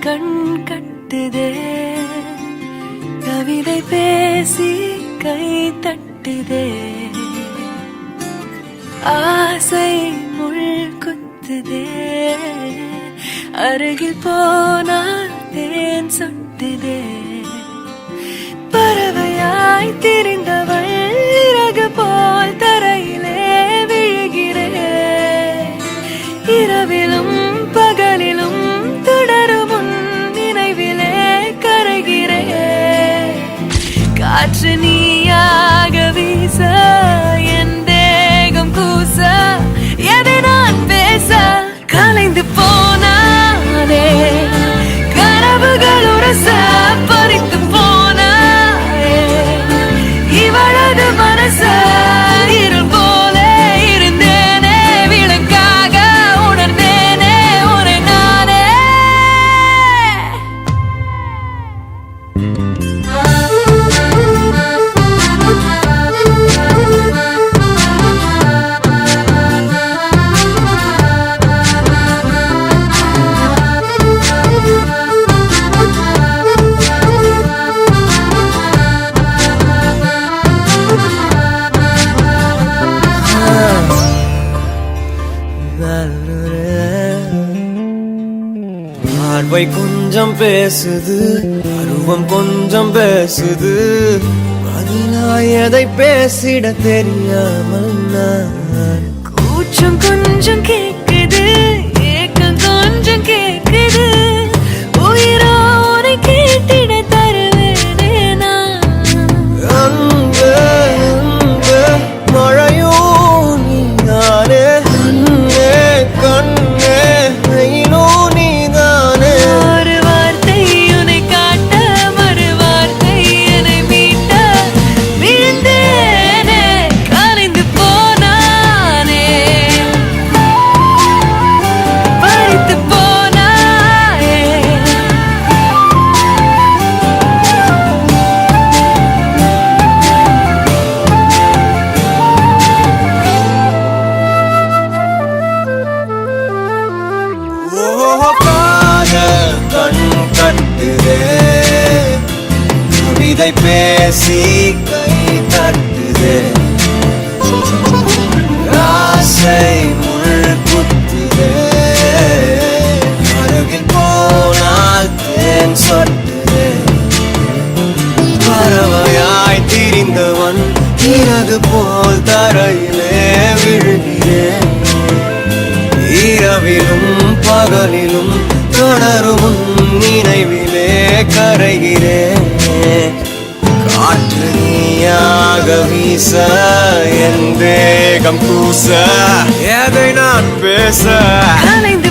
கண் கட்டுதே. கவிதை பேசி கை தட்டுதே. ஆசை முள் குத்துதே. அருகில் போனால் தேன் சொட்டுதே. பறவையாய் திரிந்தவள் இறகு போல் தரையிலே விழுகிறேன். இரவிலும் பகலிலும் தொடரும் நினைவிலே கரைகிறேன். காற்று நீயாக வீச என் தேகம் கூச எதை நான் பேச கலைந்து கனவுகள் உரச பார்வை கொஞ்சம் பேசுது அருவம் கொஞ்சம் பேசுது. பதிலாய் எதை பேசிட தெரியாமல் நான். கூச்சம் கொஞ்சம் கேட்க கவிதை பேசி கை தட்டுதே. ஆசை முள் குத்துதே அருகில் போனால் தேன் சொட்டுதே. பறவையாய் திரிந்தவன் இறகு போல் தரையிலே விழுகிறேன் இரவிலும் பகலிலும் தொடரும் நினைவிலே கரைகிறேன் காற்று நீயாக வீச என் தேகம் கூச. எதை நான் பேச? கலைந்து